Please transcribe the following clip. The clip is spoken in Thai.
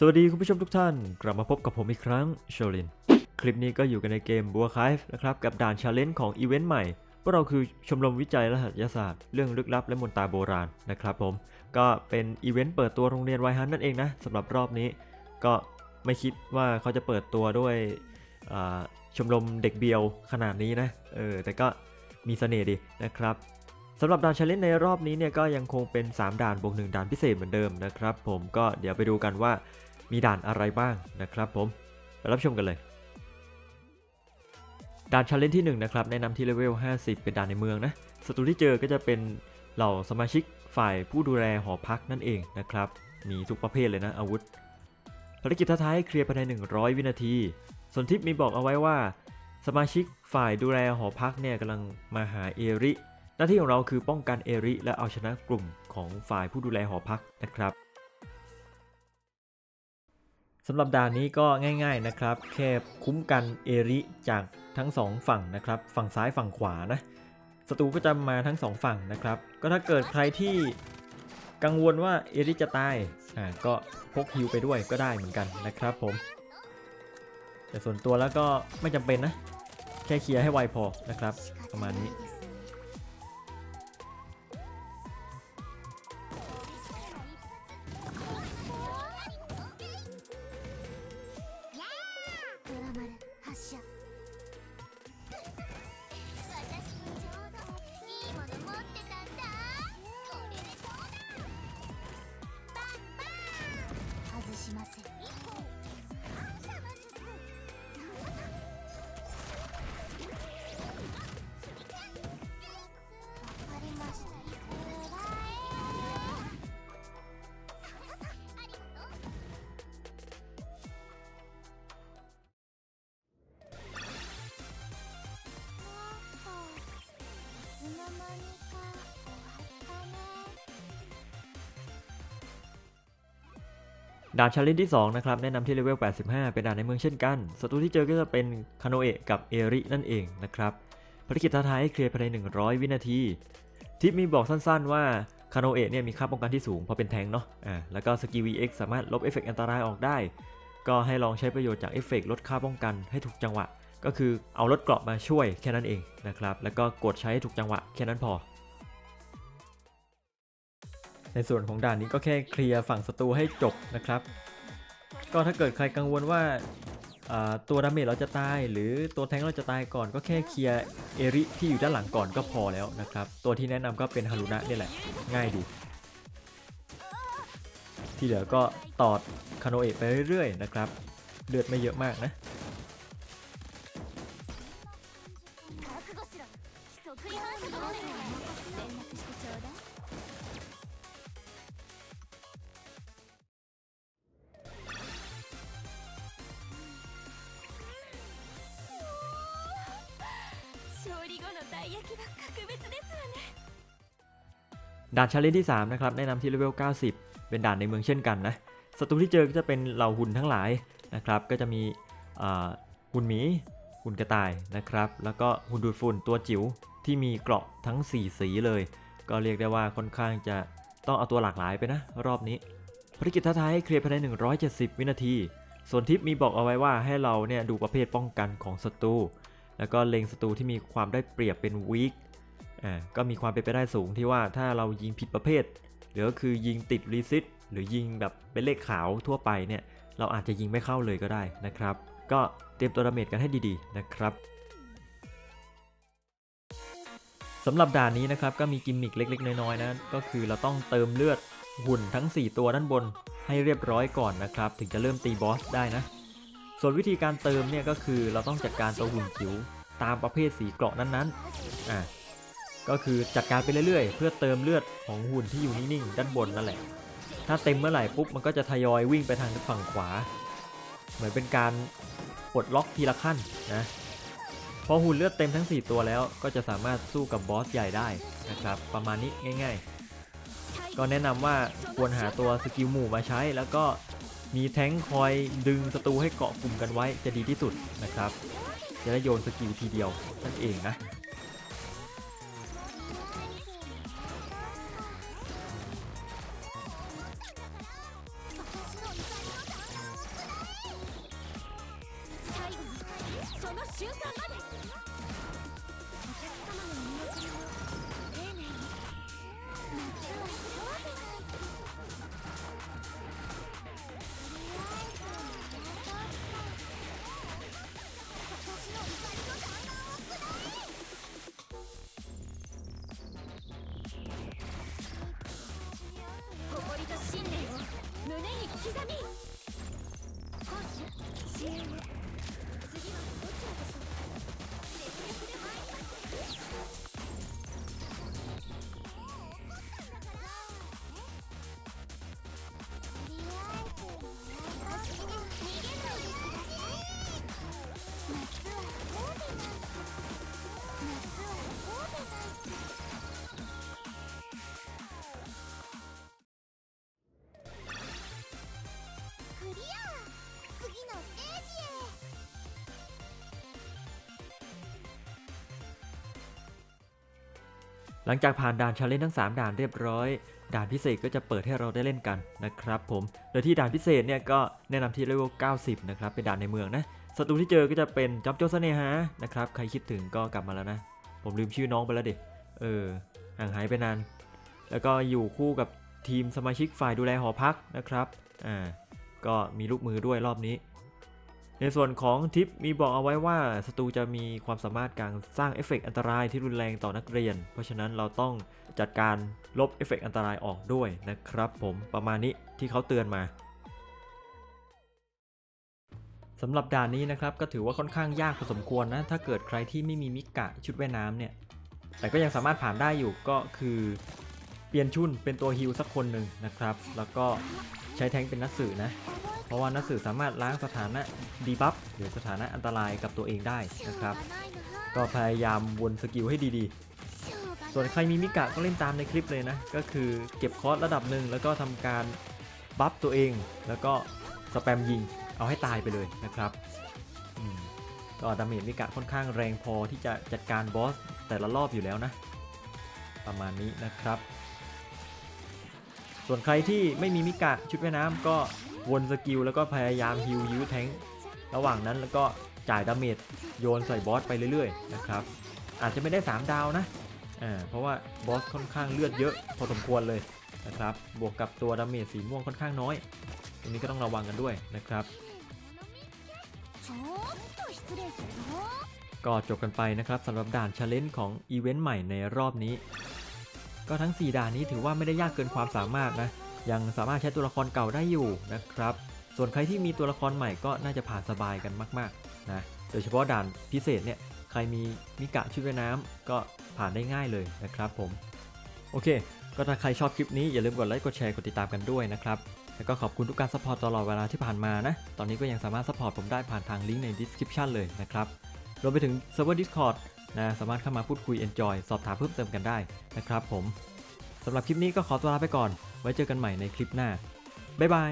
สวัสดีคุณผู้ชมทุกท่าน กลับมาพบกับผมอีกครั้งโชลิน คลิปนี้ก็อยู่กันในเกมบัวคายนะครับ กับด่านชาเลนจ์ของอีเวนต์ใหม่ พวกเราคือชมรมวิจัยและหัตถศาสตร์ เรื่องลึกลับและมนตราโบราณนะครับผม ก็เป็นอีเวนต์เปิดตัวโรงเรียนไวฮันนั่นเองนะสำหรับรอบนี้ ก็ไม่คิดว่าเขาจะเปิดตัวด้วยชมรมเด็กเบียวขนาดนี้นะ เออ แต่ก็มีเสน่ห์ดีนะครับสำหรับด่านชาเลนจ์ในรอบนี้เนี่ยก็ยังคงเป็น 3 ด่านบวก1ด่านพิเศษเหมือนเดิมนะครับผมก็เดี๋ยวไปดูกันว่า มีด่านอะไรบ้างนะครับผมไปรับชมกันเลย ด่านชาเลนจ์ที่1นะครับแนะนำที่เลเวล 50 เป็นด่านในเมืองนะศัตรูที่เจอก็จะเป็นเหล่าสมาชิกฝ่ายผู้ดูแลหอพักนั่นเองนะครับ มีทุกประเภทเลยนะอาวุธ ภารกิจท้าทายให้เคลียร์ภายใน 100 วินาที ส่วนทิปมีบอกเอาไว้ว่า สมาชิกฝ่ายดูแลหอพักเนี่ยกำลังมาหาเอริ หน้าที่ของเราคือป้องกันเอริ และเอาชนะกลุ่มของฝ่ายผู้ดูแลหอพักนะครับ สำหรับด่านนี้ก็ง่ายๆนะครับ แค่คุ้มกันเอริจากทั้งสองฝั่งนะครับ ฝั่งซ้ายฝั่งขวานะศัตรูก็จะมาทั้งสองฝั่งนะครับ ก็ถ้าเกิดใครที่กังวลว่าเอริจะตายอ่าก็พกฮิวไปด้วยก็ได้เหมือนกันนะครับผม แต่ส่วนตัวแล้วก็ไม่จำเป็นนะ แค่เคลียร์ให้ไวพอนะครับ ประมาณนี้ ด่านชาเลนที่ 2 นะครับ แนะนำที่เลเวล 85 เป็นด่านในเมืองเช่นกันศัตรูที่เจอก็จะเป็นคาโนเอะกับเอรินั่นเองนะครับภารกิจท้าทายให้เคลียร์ภายใน 100 วินาที ทิปมีบอกสั้นๆว่าคาโนเอะเนี่ยมีค่าป้องกันที่สูงเพราะเป็นแทงเนาะอ่าแล้วก็สกิล VX สามารถลบเอฟเฟกต์อันตรายออกได้ ก็ให้ลองใช้ประโยชน์จากเอฟเฟกต์ลดค่าป้องกันให้ถูกจังหวะ ก็คือเอารถเกราะมาช่วยแค่นั้นเองนะครับ แล้วก็กดใช้ให้ถูกจังหวะแค่นั้นพอ ในส่วนของด่านนี้ก็แค่เคลียร์ฝั่งศัตรูให้จบนะครับ ก็ถ้าเกิดใครกังวลว่าตัวดาเมจเราจะตาย หรือตัวแทงเราจะตายก่อนก็แค่เคลียร์เอริที่อยู่ด้านหลังก่อนก็พอแล้วนะครับ ตัวที่แนะนำก็เป็นฮารุนะนี่แหละ ง่ายดี ที่เหลือก็ตอดคาโนเอะไปเรื่อยๆนะครับ เลือดไม่เยอะมากนะ 後のたい焼きは格別ですわね ด่านชาเลนจ์ที่ 3 นะครับ แนะนำที่เลเวล 90 เป็นด่านในเมืองเช่นกันนะศัตรูที่เจอก็จะเป็นเหล่าหุ่นทั้งหลายนะครับ ก็จะมีอ่าหุ่นหมี หุ่นกระต่ายนะครับ แล้วก็หุ่นดูดฝุ่นตัวจิ๋วที่มีเกราะทั้ง 4 สีเลย ก็เรียกได้ว่าค่อนข้างจะต้องเอาตัวหลากหลายไปนะ รอบนี้ภารกิจท้าทายให้เคลียร์ภายใน 170 วินาที ส่วนทิปมีบอกเอาไว้ว่าให้เราเนี่ยดูประเภทป้องกันของศัตรู แล้วก็เล็งศัตรูที่มีความได้เปรียบเป็นวีคอ่าก็มีความเป็นไปได้สูงที่ว่าถ้าเรายิงผิดประเภท หรือก็คือยิงติดรีซิตหรือยิงแบบเป็นเลขขาวทั่วไปเนี่ยเราอาจจะยิงไม่เข้าเลยก็ได้นะครับ ก็เตรียมตัวดาเมจกันให้ดีๆนะครับสำหรับด่านนี้นะครับก็มีกิมมิคเล็ก ๆ น้อยๆนะก็คือเราต้องเติมเลือดหุ่นทั้ง 4 ตัวด้านบนให้เรียบร้อยก่อนนะครับ ถึงจะเริ่มตีบอสได้นะ ส่วนวิธีการเติมเนี่ยก็คือเราต้องจัดการตัวหุ่นจิ๋วตามประเภทสีเกราะนั้นๆ อ่าก็คือจัดการไปเรื่อยๆ เพื่อเติมเลือดของหุ่นที่อยู่นิ่งๆ ด้านบนนั่นแหละ ถ้าเต็มเมื่อไหร่ปุ๊บมันก็จะทยอยวิ่งไปทางฝั่งขวา เหมือนเป็นการปลดล็อกทีละขั้นนะ พอหุ่นเลือดเต็มทั้ง 4 ตัวแล้ว ก็จะสามารถสู้กับบอสใหญ่ได้นะครับ ประมาณนี้ง่าย ๆ ก็แนะนำว่าควรหาตัวสกิลหมู่มาใช้แล้วก็ มีแท้งคอยดึงศัตรูให้เกาะกลุ่มกันไว้จะดีที่สุดนะครับ จะได้โยนสกิลทีเดียวนั่นเองนะ หลังจากผ่านด่านชาเลนจ์ทั้ง 3 ด่านเรียบร้อย ด่านพิเศษก็จะเปิดให้เราได้เล่นกันนะครับผม โดยที่ด่านพิเศษเนี่ยก็แนะนำที่เลเวล 90 นะครับ เป็นด่านในเมืองนะ ศัตรูที่เจอก็จะเป็นจับโจสเนฮะนะครับ ใครคิดถึงก็กลับมาแล้วนะ ผมลืมชื่อน้องไปแล้วเด็กเออ ห่างหายไปนาน แล้วก็อยู่คู่กับทีมสมาชิกฝ่ายดูแลหอพักนะครับ อ่า ก็มีลูกมือด้วยรอบนี้ ในส่วนของทิปมีบอกเอาไว้ว่าศัตรูจะมีความสามารถการสร้างเอฟเฟกต์อันตรายที่รุนแรงต่อนักเรียน เพราะฉะนั้นเราต้องจัดการลบเอฟเฟกต์อันตรายออกด้วยนะครับผมประมาณนี้ที่เขาเตือนมาสำหรับด่านนี้นะครับก็ถือว่าค่อนข้างยากพอสมควรนะถ้าเกิดใครที่ไม่มีมิกะชุดว่ายน้ำเนี่ย แต่ก็ยังสามารถผ่านได้อยู่ก็คือเปลี่ยนชุนเป็นตัวฮิลสักคนหนึ่งนะครับ แล้วก็ใช้แทงเป็นนักสื่อนะ เพราะว่านักสือสามารถล้างสถานะดีบัฟหรือสถานะอันตรายกับตัวเองได้นะครับ ก็พยายามวนสกิลให้ดีๆ ส่วนใครมีมิกะก็เล่นตามในคลิปเลยนะ ก็คือเก็บคอร์สระดับหนึ่งแล้วก็ทำการบัฟตัวเอง แล้วก็สแปมยิงเอาให้ตายไปเลยนะครับก็ดาเมจมิกะค่อนข้างแรงพอที่จะจัดการบอสแต่ละรอบอยู่แล้วนะ ประมาณนี้นะครับ ส่วนใครที่ไม่มีมิกะชุดว่ายน้ำก็ วนสกิลแล้วก็พยายามฮิวยื้อแทงระหว่างนั้นแล้วก็จ่ายดาเมจโยนใส่บอสไปเรื่อยๆนะครับอาจจะไม่ได้ 3 ดาวนะอ่เพราะว่าบอสค่อนข้างเลือดเยอะพอสมควรเลยนะครับบวกกับตัวดาเมจสีม่วงค่อนข้างน้อยตรงนี้ก็ต้องระวังกันด้วยนะครับ ก็จบกันไปนะครับสำหรับด่านชาเลนจ์ของอีเวนต์ใหม่ในรอบนี้ ก็ทั้ง 4 ด่านนี้ถือว่าไม่ได้ยากเกินความสามารถนะ ยังสามารถใช้ตัวละครเก่าได้อยู่นะครับ ส่วนใครที่มีตัวละครใหม่ก็น่าจะผ่านสบายกันมากๆนะโดยเฉพาะด่านพิเศษเนี่ยใครมีมิกะชุดว่ายน้ำก็ผ่านได้ง่ายเลยนะครับผม โอเค ก็ถ้าใครชอบคลิปนี้อย่าลืมกดไลค์กดแชร์กดติดตามกันด้วยนะครับแล้วก็ขอบคุณทุกการสปอร์ตตลอดเวลาที่ผ่านมานะ ตอนนี้ก็ยังสามารถสปอร์ตผมได้ผ่านทางลิงก์ใน description เลยนะครับ รวมไปถึงเซิร์ฟเวอร์ Discord นะ สามารถเข้ามาพูดคุย Enjoy สอบถามเพิ่มเติมกันได้นะครับผม สำหรับคลิปนี้ก็ขอตัวลาไปก่อน ไว้เจอกันใหม่ในคลิปหน้า บ๊ายบาย